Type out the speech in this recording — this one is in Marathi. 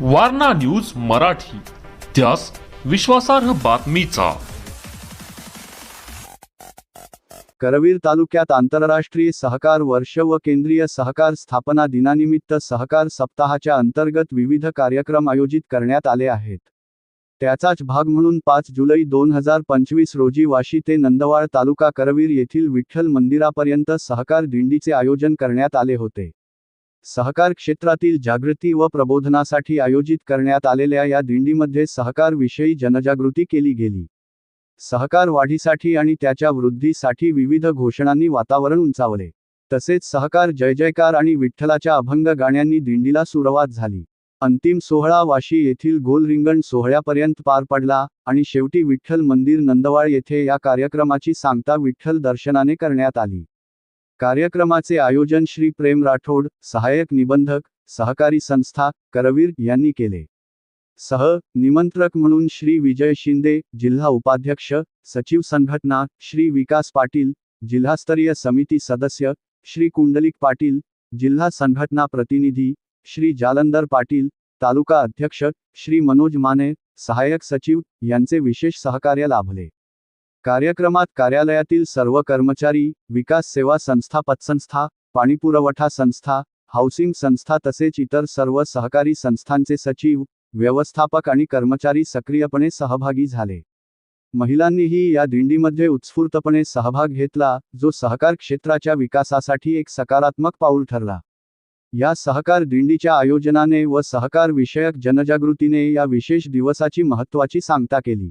वारणा न्यूज मराठी. त्यास विश्वासार्ह बातमीचा. करवीर तालुक्यात आंतरराष्ट्रीय सहकार वर्ष व केंद्रीय सहकार स्थापना दिनानिमित्त सहकार सप्ताहाच्या अंतर्गत विविध कार्यक्रम आयोजित करण्यात आले आहेत. त्याचाच भाग म्हणून पाच जुलै दोन हजार पंचवीस रोजी वाशी ते नंदवाळ तालुका करवीर येथील विठ्ठल मंदिरापर्यंत सहकार दिंडीचे आयोजन करण्यात आले होते. सहकार क्षेत्रातील जागृती व प्रबोधनासाठी आयोजित करण्यात आलेल्या या दिंडीमध्ये सहकारविषयी जनजागृती केली गेली. सहकार वाढीसाठी आणि त्याच्या वृद्धीसाठी विविध घोषणांनी वातावरण उंचावले. तसेच सहकार जय जयकार आणि विठ्ठलाच्या अभंग गाण्यांनी दिंडीला सुरुवात झाली. अंतिम सोहळा वाशी येथील गोल रिंगण सोहळ्यापर्यंत पार पडला आणि शेवटी विठ्ठल मंदिर नंदवाळ येथे या कार्यक्रमाची सांगता विठ्ठल दर्शनाने करण्यात आली. कार्यक्रमाचे आयोजन श्री प्रेम राठोड सहाय्यक निबंधक सहकारी संस्था करवीर यांनी केले. सह निमंत्रक म्हणून श्री विजय शिंदे जिल्हा उपाध्यक्ष सचिव संघटना श्री विकास पाटील जिल्हास्तरीय समिती सदस्य श्री कुंडलिक पाटील जिल्हा संघटना प्रतिनिधी श्री जालंदर पाटील तालुका अध्यक्ष श्री मनोज माने सहाय्यक सचिव यांचे विशेष सहकार्य लाभले. कार्यक्रमात कार्यालयातील सर्व कर्मचारी विकास सेवा संस्था पतसंस्था पाणीपुरवठा संस्था हाऊसिंग संस्था तसेच इतर सर्व सहकारी संस्थांचे सचिव व्यवस्थापक आणि कर्मचारी सक्रियपणे सहभागी झाले. महिलांनीही या दिंडीमध्ये उत्स्फूर्तपणे सहभाग घेतला जो सहकार क्षेत्राच्या विकासासाठी एक सकारात्मक पाऊल ठरला. या सहकार दिंडीच्या आयोजनाने व सहकार विषयक जनजागृतीने या विशेष दिवसाची महत्त्वाची सांगता केली.